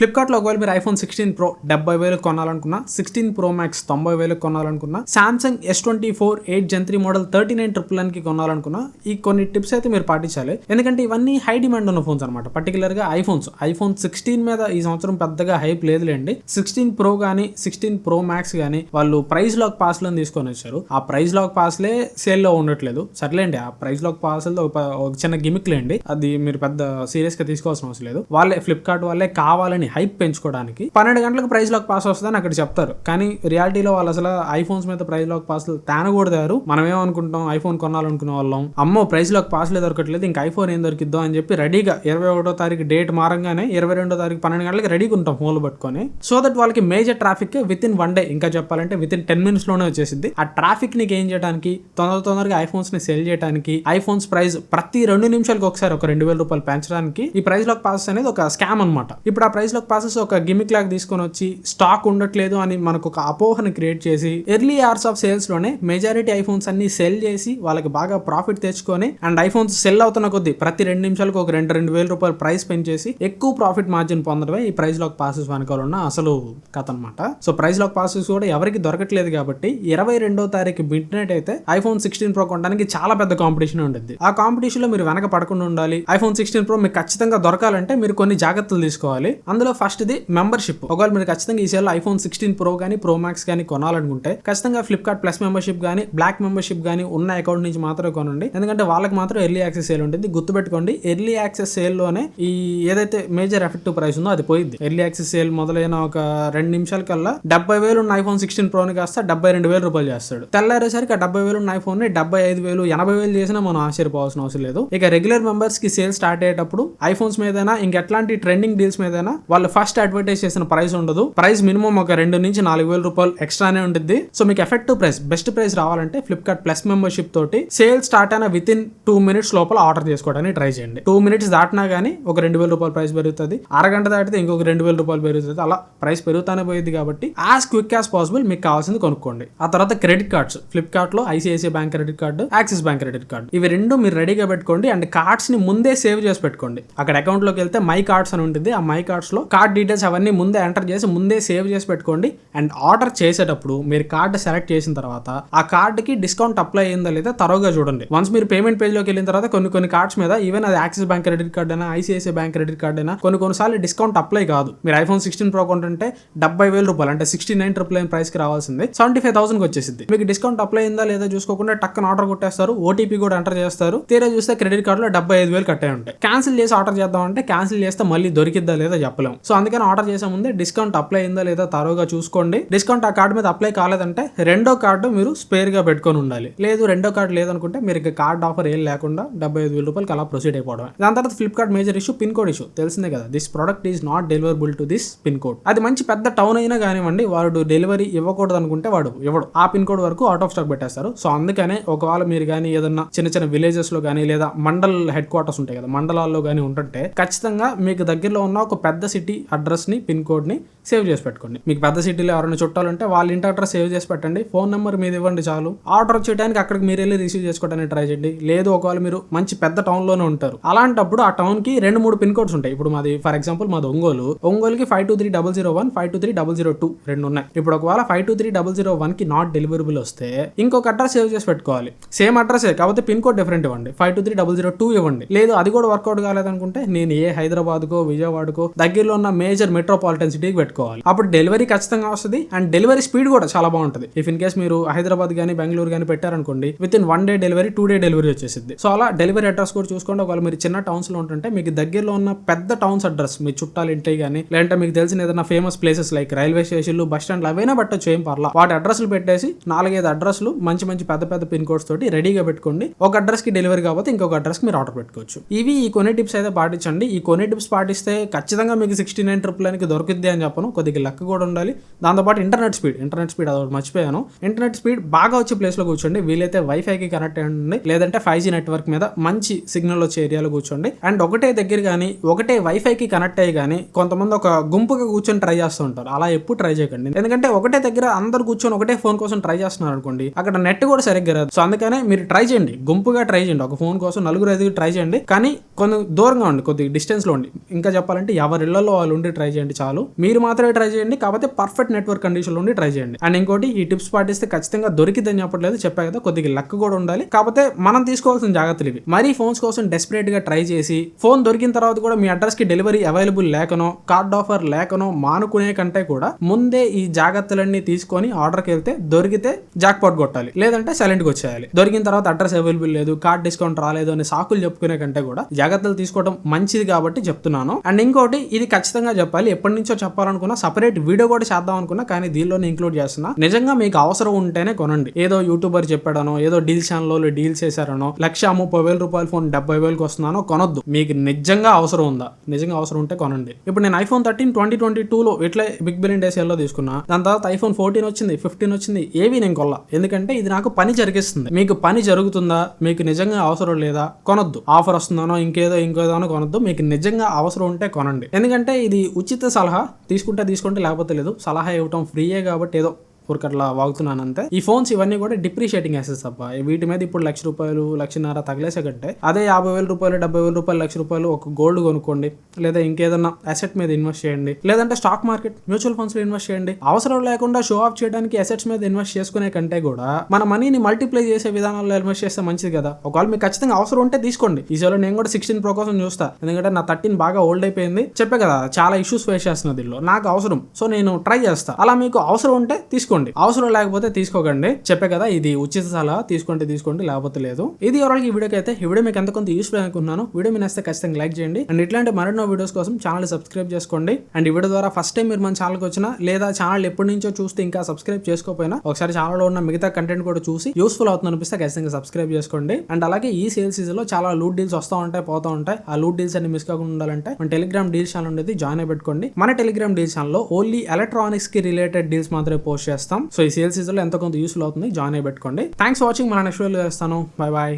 ఫ్లిప్కార్ట్లో ఒకవేళ మీరు ఐఫోన్ సిక్స్టీన్ ప్రో డెబ్బై వేలు కొనాలనుకున్నా సిక్స్టీన్ ప్రో మ్యాక్స్ తొంభై వేలు కొనాలనుకున్నా Samsung S twenty four eight gen three model thirty nine triple నైన్కి కొనాలనుకున్నా ఈ కొన్ని టిప్స్ అయితే మీరు పాటించాలి. ఎందుకంటే ఇవన్నీ హై డిమాండ్ ఉన్న ఫోన్స్ అనమాట పర్టికులర్గా ఐఫోన్స్ ఐఫోన్ సిక్స్టీన్ మీద ఈ సంవత్సరం పెద్దగా హైప్ లేదులేండి. సిక్స్టీన్ ప్రో కానీ సిక్స్టీన్ ప్రో మ్యాక్స్ కానీ వాళ్ళు ప్రైస్ లాక్ పాస్లను తీసుకొని వచ్చారు. ఆ ప్రైస్ లాక్ పాస్లే సేల్లో ఉండట్లేదు. సర్లేండి ఆ ప్రైస్ లాక్ పాస్లతో ఒక చిన్న గిమిక్ లేండి. అది మీరు పెద్ద సీరియస్గా తీసుకోవాల్సిన అవసరం లేదు. వాళ్ళే ఫ్లిప్కార్ట్ వాళ్ళే కావాలని హైప్ పెంచుకోవడానికి పన్నెండు గంటలకు ప్రైస్ లాక్ పాస్ వస్తుందని అక్కడ చెప్తారు. కానీ రియాలిటీలో వాళ్ళు అసలు ఐఫోన్స్ మీద ప్రైస్ లాక్ పాస్ తేనకూడదారు మనం ఏమనుకుంటాం ఐఫోన్ కొనాలనుకునే వాళ్ళం. అమ్మో ప్రైస్ లాక్ పాస్లే దొరకట్లేదు ఇంకా ఐఫోన్ ఏం దొరికిద్దాం అని చెప్పి రెడీగా ఇరవై ఒకటో తారీఖు డేట్ మారంగానే ఇరవై రెండో తారీఖు పన్నెండు గంటలకు రెడీగా ఉంటాం ఫోన్లు పట్టుకొని. సో దట్ వాళ్ళకి major traffic within one day ఇంకా చెప్పాలంటే విత్ ఇన్ టెన్ మినిట్స్లోనే వచ్చేసింది ఆ ట్రాఫిక్ని గెయిన్ చేయడానికి తొందర తొందరగా ఐఫోన్స్ని సెల్ చేయడానికి ఐఫోన్స్ ప్రైస్ ప్రతి రెండు నిమిషాలకు ఒకసారి ఒక రెండు వేల రూపాయలు పెంచడానికి ఈ ప్రైస్ లాక్ పాస్ అనేది ఒక స్కామ్ అనమాట ఇప్పుడు ఆ ప్రైస్ లాక్ పాసెస్ ఒక గిమిక్ లాగా తీసుకొని వచ్చి స్టాక్ ఉండట్లేదు అని మనకు ఒక అపోహను క్రియేట్ చేసి ఎర్లీ అవర్స్ ఆఫ్ సేల్స్లోనే మెజారిటీ ఐఫోన్స్ అన్ని సెల్ చేసి వాళ్ళకి బాగా ప్రాఫిట్ తెచ్చుకొని అండ్ ఐఫోన్స్ సెల్ అవుతున్న కొద్దీ ప్రతి రెండు నిమిషాలకు ఒక రెండు రెండు వేల రూపాయలు ప్రైస్ పెంచేసి ఎక్కువ ప్రాఫిట్ మార్జిన్ పొందడమే ఈ ప్రైస్ లాక్ పాసెస్ వెనకాల ఉన్న అసలు కథ అనమాట సో ప్రైస్ లాక్ పాసెస్ కూడా ఎవరికి దొరకట్లేదు కాబట్టి ఇరవై రెండో తారీఖు మిడ్ నైట్ అయితే ఐఫోన్ సిక్స్టీన్ ప్రో కొనడానికి చాలా పెద్ద కాంపిటీషన్ ఉంటుంది ఆ కాంపిటీషన్లో మీరు వెనక పడకుండా ఉండాలి. ఐఫోన్ సిక్స్టీన్ ప్రో మీకు ఖచ్చితంగా దొరకాలంటే మీరు కొన్ని జాగ్రత్తలు తీసుకోవాలి. అందులో ఫస్ట్ ఇది మెంబర్షిప్ ఒకవేళ మీరు ఖచ్చితంగా ఈ సేల్ ఐఫోన్ సిక్స్టీన్ ప్రో కానీ ప్రో మ్యాక్స్ కానీ కొనాలనుకుంటే ఖచ్చితంగా ఫ్లిప్కార్ట్ ప్లస్ మెంబర్షిప్ కానీ బ్లాక్ మెంబర్షిప్ కానీ ఉన్న అకౌంట్ నుంచి మాత్రమే కొనండి. ఎందుకంటే వాళ్ళకి మాత్రం ఎర్లీ యాక్సెస్ సేల్ ఉంటుంది. గుర్తుపెట్టుకోండి ఎర్లీ యాక్సెస్ సేల్లోనే ఈ ఏదైతే మేజర్ ఎఫెక్టివ్ ప్రైస్ ఉందో అది పోయింది ఎర్లీ యాక్సెస్ సేల్ మొదలైన ఒక రెండు నిమిషాల కల్లా డెబ్బై వేలు ఉన్న ఐఫోన్ సిక్స్టీన్ ప్రోని కాస్త డెబ్బై రెండు వేల రూపాయలు చేస్తాడు. తెల్లారేసరికి ఆ డెబ్బై వేలు ఉన్న ఐఫోన్ని డెబ్బై ఐదు వేలు ఎనభై వేలు చేసినా మనం ఆశ్చర్యపోవాల్సిన అవసరం లేదు. ఇక రెగ్యులర్ మెంబర్స్కి సేల్ స్టార్ట్ అయ్యేటప్పుడు ఐఫోన్స్ మీదైనా ఇంకెట్లాంటి ట్రెండింగ్ డీల్స్ మీదైనా వాళ్ళు ఫస్ట్ అడ్వర్టైజ్ చేసిన ప్రైస్ ఉండదు. ప్రైస్ మినిమం ఒక రెండు నుంచి నాలుగు వేల రూపాయలు ఎక్స్ట్రానే ఉంటుంది సో మీకు ఎఫెక్టివ్ ప్రైస్ బెస్ట్ ప్రైస్ రావాలంటే ఫ్లిప్కార్ట్ ప్లస్ మెంబర్షిప్ తోటి సేల్ స్టార్ట్ అయిన విత్ ఇన్ టూ మినిట్స్ లోపల ఆర్డర్ చేసుకోవడానికి ట్రై చేయండి. టూ మినిట్స్ దాటినా కానీ ఒక రెండు వేల రూపాయల ప్రైస్ పెరుగుతుంది. అరగంట దాటితే ఇంకొక రెండు వేల రూపాయలు పెరుగుతుంది. అలా ప్రైస్ పెరుగుతానే పోయింది కాబట్టి యాజ్ క్విక్ యాజ్ పాసిబుల్ మీకు కావాల్సింది కొనుక్కోండి. ఆ తర్వాత క్రెడిట్ కార్డ్స్ ఫ్లిప్కార్ట్లో ICICI bank credit card Axis bank credit card ఇవి రెండు మీరు రెడీగా పెట్టుకోండి. అండ్ కార్డ్స్ని ముందే సేవ్ చేసి పెట్టుకోండి. అక్కడ అకౌంట్లోకి వెళ్తే మై కార్డ్స్ అని ఉంటుంది ఆ మై కార్డ్స్లో కార్డ్ డీటెయిల్స్ అవన్నీ ముందే ఎంటర్ చేసి ముందే సేవ్ చేసి పెట్టుకోండి. అండ్ ఆర్డర్ చేసేటప్పుడు మీరు కార్డు సెలెక్ట్ చేసిన తర్వాత ఆ కార్డుకి డిస్కౌంట్ అప్లై అయిందా లేదా తరోగా చూడండి. వన్స్ మీరు పేమెంట్ పేజ్లోకి వెళ్ళిన తర్వాత కొన్ని కొన్ని కార్డ్స్ మీద ఈవెన్ అది యాక్సిస్ బ్యాంక్ క్రెడిట్ కార్డ్ అయినా ఐసిఐసిఐ బ్యాంక్ క్రెడిట్ కార్డ్ అయినా కొన్ని కొన్నిసార్లు డిస్కౌంట్ అప్లై కాదు. మీరు ఐఫోన్ సిక్స్టీన్ ప్రో కొంటుంటే డెబ్బై వేల రూపాయలు అంటే సిక్స్టీ నైన్ ట్రిపుల్ నైన్ ప్రైస్కి రావాల్సింది. సెవెంటీ ఫైవ్ థౌసండ్ వచ్చేసింది మీకు డిస్కౌంట్ అప్లై అయిందా లేదా చూసుకోకుండా టక్కన ఆర్డర్ కొట్టేస్తారు. ఓటీపీ కూడా ఎంటర్ చేస్తారు. తీరా చూస్తే క్రెడిట్ కార్డులో డెబ్బై ఐదు వేలు కట్టే ఉంటాయి. క్యాన్సిల్ చేసి ఆర్డర్ చేద్దామంటే క్యాన్సిల్ చేస్తే మళ్ళీ దొరికిద్దా లేదా చెప్పలేము సో అందుకని ఆర్డర్ చేసే ముందే డిస్కౌంట్ అప్లై అయిందా లేదా తరోగా చూసుకోండి. డిస్కౌంట్ ఆ కార్డు మీద అప్లై కాలేదంటే రెండో కార్డు మీరు స్పేర్గా పెట్టుకొని ఉండాలి. లేదు రెండో కార్డు లేదనుకుంటే మీరు ఇక కార్డ్ ఆఫర్ ఏం లేకుండా డెబ్బై ఐదు వేల రూపాయలకి అలా ప్రొసీడ్ అయిపోవడం దాని తర్వాత Flipkart major issue pin code issue తెలిసిందే కదా. This product is not deliverable to this pin code. అది మంచి పెద్ద టౌన్ అయినా కానివ్వండి వాడు డెలివరీ ఇవ్వకూడదు అనుకుంటే వాడు ఇవ్వడు. ఆ పిన్ కోడ్ వరకు అవుట్ ఆఫ్ స్టాక్ పెట్టేస్తారు. సో అందుకనే ఒకవేళ మీరు కానీ ఏదన్నా చిన్న చిన్న విలేజెస్లో కానీ లేదా మండల్ హెడ్ క్వార్టర్స్ ఉంటాయి కదా మండలాల్లో కానీ ఉంటుంటే ఖచ్చితంగా మీకు దగ్గరలో ఉన్న ఒక పెద్ద సిటీ సిటీ అడ్రస్ని పిన్ కోడ్ని సేవ్ చేసి పెట్టుకోండి. మీకు పెద్ద సిటీలో ఎవరైనా చుట్టాలు ఉంటే వాళ్ళ ఇంటి అడ్రస్ సేవ్ చేసి పెట్టండి. ఫోన్ నెంబర్ మీద ఇవ్వండి చాలు. ఆర్డర్ చేయడానికి అక్కడికి మీరు వెళ్ళి రిసీవ్ చేసుకోవడానికి ట్రై చేయండి. లేదు ఒకవేళ మీరు మంచి పెద్ద టౌన్లోనే ఉంటారు. అలాంటప్పుడు ఆ టౌన్కి రెండు మూడు పిన్ కోడ్స్ ఉంటాయి. ఇప్పుడు మాది ఫర్ ఎగ్జాంపుల్ మాది Ongole. ఒంగోలుకి five two three double zero one five two three double zero two రెండు ఉన్నాయి. ఇప్పుడు ఒకవేళ five two three double zero వన్కి నాట్ డెలివరబుల్ వస్తే ఇంకొక అడ్రస్ సేవ్ చేసి పెట్టుకోవాలి. సేమ్ అడ్రస్ కాకపోతే పిన్ కోడ్ డిఫరెంట్ ఇవ్వండి. Five two three double zero two ఇవ్వండి. లేదు అది కూడా వర్కౌట్ కాలేదనుకుంటే నేను ఏ హైదరాబాద్కో విజయవాడకో దగ్గరలో ఉన్న మేజర్ మెట్రోపాలిటన్ సిటీకి పెట్టుకోవాలి. అప్పుడు డెలివరీ ఖచ్చితంగా వస్తుంది అండ్ డెలివరీ స్పీడ్ కూడా చాలా బాగుంటుంది. ఇఫ్ ఇన్ కేస్ మీరు హైదరాబాద్ కానీ బెంగళూరు కానీ పెట్టారనుకోండి within one day delivery two day delivery వచ్చేసింది సో అలా డెలివరీ అడ్రస్ కూడా చూసుకోండి. ఒకవేళ మీరు చిన్న టౌన్స్లో ఉంటుంటే మీకు దగ్గరలో ఉన్న పెద్ద టౌన్స్ అడ్రస్ మీ చుట్టాలు ఇంటి కానీ లేదంటే మీకు తెలిసిన ఏదైనా ఫేమస్ ప్లేసెస్ లైక్ రైల్వే స్టేషన్లు బస్ స్టాండ్లు అవైనా పెట్టచ్చు ఏం పర్లా. వాటి అడ్రస్లు పెట్టేసి నాలుగైదు అడ్రస్లు మంచి మంచి పెద్ద పెద్ద పిన్ కోడ్స్ తోటి రెడీగా పెట్టుకోండి. ఒక అడ్రస్కి డెలివరీ కాకపోతే ఇంకొక అడ్రస్ మీరు ఆర్డర్ పెట్టుకోవచ్చు. ఇవి ఈ కొన్ని టిప్స్ అయితే పాటించండి. ఈ కొన్ని టిప్స్ పాటిస్తే ఖచ్చితంగా మీకు సిక్స్టీ నైన్ ట్రిపుల్ నైన్కి దొరుకుద్ది అని చెప్పను. కొద్దిగా లక్ కూడా ఉండాలి. దాంతోపాటు ఇంటర్నెట్ స్పీడ్ ఇంటర్నెట్ స్పీడ్ అదొకటి మర్చిపోయాను. ఇంటర్నెట్ స్పీడ్ బాగా వచ్చే ప్లేస్లో కూర్చోండి. వీలైతే వైఫైకి కనెక్ట్ అయ్యండి లేదంటే ఫైవ్ జీ నెట్వర్క్ మీద మంచి సిగ్నల్ వచ్చే ఏరియాలో కూర్చోండి. అండ్ ఒకటే దగ్గర కానీ ఒకటే వైఫైకి కనెక్ట్ అయ్యి కానీ కొంతమంది ఒక గుంపుగా కూర్చొని ట్రై చేస్తూ ఉంటారు. అలా ఎప్పుడు ట్రై చేయకండి. ఎందుకంటే ఒకటే దగ్గర అందరు కూర్చొని ఒకటే ఫోన్ కోసం ట్రై చేస్తున్నారు అనుకోండి అక్కడ నెట్ కూడా సరిగ్గా రాదు. సో అందుకనే మీరు ట్రై చేయండి. గుంపుగా ట్రై చేయండి. ఒక ఫోన్ కోసం నలుగురు ఐదుగురు ట్రై చేయండి. కానీ కొన్ని దూరంగా ఉండి కొద్దిగా డిస్టెన్స్లో ఉండి. ఇంకా చెప్పాలంటే ఎవరి ఎవరిలో వాళ్ళు ఉండి ట్రై చేయండి చాలు. మీరు మాత్రమే ట్రై చేయండి కాకపోతే పర్ఫెక్ట్ నెట్వర్క్ కండిషన్ ఉండి ట్రై చేయండి. అండ్ ఇంకోటి ఈ టిప్స్ పాటిస్తే ఖచ్చితంగా దొరికిద్దని చెప్పట్లేదు చెప్పా కదా కొద్దిగా లక్ కూడా ఉండాలి. కాకపోతే మనం తీసుకోవాల్సిన జాగ్రత్తలు ఇవి. మరీ ఫోన్స్ కోసం డెస్పరేట్గా ట్రై చేసి ఫోన్ దొరికిన తర్వాత కూడా మీ అడ్రస్కి డెలివరీ అవైలబుల్ లేకనో కార్డ్ ఆఫర్ లేకనో మానుకునే కంటే కూడా ముందే ఈ జాగ్రత్తలన్నీ తీసుకొని ఆర్డర్కి వెళ్తే దొరికితే జాక్ పాట్ కొట్టాలి. లేదంటే సైలెంట్గా వచ్చేయాలి. దొరికిన తర్వాత అడ్రస్ అవైలబుల్ లేదు కార్డ్ డిస్కౌంట్ రాలేదు అని సాకులు చెప్పుకునే కంటే కూడా జాగ్రత్తలు తీసుకోవడం మంచిది కాబట్టి చెప్తున్నాను. అండ్ ఇంకోటి ఇది ఖచ్చితంగా చెప్పాలి. ఎప్పటి నుంచో చెప్పాలనుకున్నా సపరేట్ వీడియో కూడా చేద్దాం అనుకున్నా కానీ దీనిలోనే ఇంక్లూడ్ చేస్తున్నా. నిజంగా మీకు అవసరం ఉంటేనే కొనండి. ఏదో యూట్యూబర్ చెప్పాడనో ఏదో డీల్ ఛానల్లో డీల్ చేశారనో లక్ష ముప్పై వేల రూపాయల ఫోన్ డెబ్బై వేలకు వస్తున్నానో కొనొద్దు. మీకు నిజంగా అవసరం ఉందా? నిజంగా అవసరం ఉంటే కొనండి. ఇప్పుడు నేను ఐఫోన్ థర్టీన్ ట్వంటీ ట్వంటీ టూలో ఇట్లా బిగ్ బిలియన్ డేస్లో తీసుకున్నా. దాని తర్వాత ఐఫోన్ ఫోర్టీన్ వచ్చింది ఫిఫ్టీన్ వచ్చింది ఏవి నేను కొల్లా ఎందుకంటే ఇది నాకు పని జరిగిస్తుంది. మీకు పని జరుగుతుందా? మీకు నిజంగా అవసరం లేదా? కొనొద్దు. ఆఫర్ వస్తుందనో ఇంకేదో ఇంకేదో కొనొద్దు. మీకు నిజంగా అవసరం ఉంటే కొనండి. ఎందుకంటే ఇది ఉచిత సలహా. తీసుకుంటే తీసుకుంటే లేకపోతే లేదు. సలహా ఇవ్వటం ఫ్రీయే కాబట్టి ఏదో ఊరికట్లా వాగుతున్నాను అంతే ఈ ఫోన్స్ ఇవన్నీ కూడా డిప్రిషియేటింగ్ యాసెస్ అబ్బా. వీటి మీద ఇప్పుడు లక్ష రూపాయలు లక్షన్నర తగిలేసే కంటే అదే యాభై వేల రూపాయలు డెబ్బై వేల రూపాయలు లక్ష రూపాయలు ఒక గోల్డ్ కొనుక్కోండి లేదా ఇంకేదన్నా అసెట్ మీద ఇన్వెస్ట్ చేయండి లేదంటే స్టాక్ మార్కెట్ మ్యూచువల్ ఫండ్స్లో ఇన్వెస్ట్ చేయండి. అవసరం లేకుండా షో ఆఫ్ చేయడానికి అసెట్స్ మీద ఇన్వెస్ట్ చేసుకునే కంటే కూడా మన మనీని మల్టిప్లై చేసే విధానాల్లో ఇన్వెస్ట్ చేస్తే మంచిది కదా. ఒకవేళ మీకు ఖచ్చితంగా అవసరం ఉంటే తీసుకోండి. ఈ నేను కూడా సిక్స్టీన్ ప్రో కోసం చూస్తా. ఎందుకంటే నా థర్టీన్ బాగా ఓల్డ్ అయిపోయింది. చెప్పే కదా చాలా ఇష్యూస్ ఫేస్ చేస్తున్నది దీనిలో. నాకు అవసరం సో నేను ట్రై చేస్తా. అలా మీకు అవసరం ఉంటే తీసుకోండి. అవసరం లేకపోతే తీసుకోకండి. చెప్పే కదా ఇది ఉచిత సలహా తీసుకుంటే తీసుకోండి లేకపోతే లేదు. ఇది ఎవరికి ఈ వీడియోకి అయితే ఈ వీడియో మీకు ఎంత కొంత యూస్ఫుల్ అనుకున్నాను వీడియో మీ నచ్చితే ఖచ్చితంగా లైక్ చేయండి. అండ్ ఇట్లాంటి మరెన్నో వీడియోస్ కోసం ఛానల్ సబ్స్క్రైబ్ చేసుకోండి. అండ్ ఈ వీడియో ద్వారా ఫస్ట్ టైం మీరు మన ఛానల్కి వచ్చినా లేదా ఛానల్ ఎప్పటి నుంచో చూస్తే ఇంకా సబ్స్క్రైబ్ చేసుకోకపోయినా ఒకసారి ఛానల్లో ఉన్న మిగతా కంటెంట్ కూడా చూసి యూస్ఫుల్ అవుతుంది అనిపిస్తే ఖచ్చితంగా సబ్స్క్రైబ్ చేసుకోండి. అండ్ అలాగే ఈ సేల్ సీజన్లో చాలా లూట్ డీల్స్ వస్తూ ఉంటాయి పోతూ ఉంటాయి. ఆ లూట్ డీల్స్ అన్ని మిస్ కాకుండా ఉండాలంటే మన టెలిగ్రామ్ డీల్ ఛానల్ ఉండేది జాయిన్ అయి పెట్టుకోండి. మన టెలిగ్రామ్ డీల్ ఛానల్లో ఓన్లీ ఎలక్ట్రానిక్స్కి రిలేటెడ్ డీల్స్ మాత్రమే పోస్ట్ చేస్తాం సో ఈ సేల్ సీజన్లో ఎంతో కొంత యూస్ఫుల్ అవుతుంది. జాయిన్ అయి పెట్టుకోండి. థ్యాంక్స్ వాచింగ్ మన నెక్స్ట్ వీడియో చేస్తాను బై బాయ్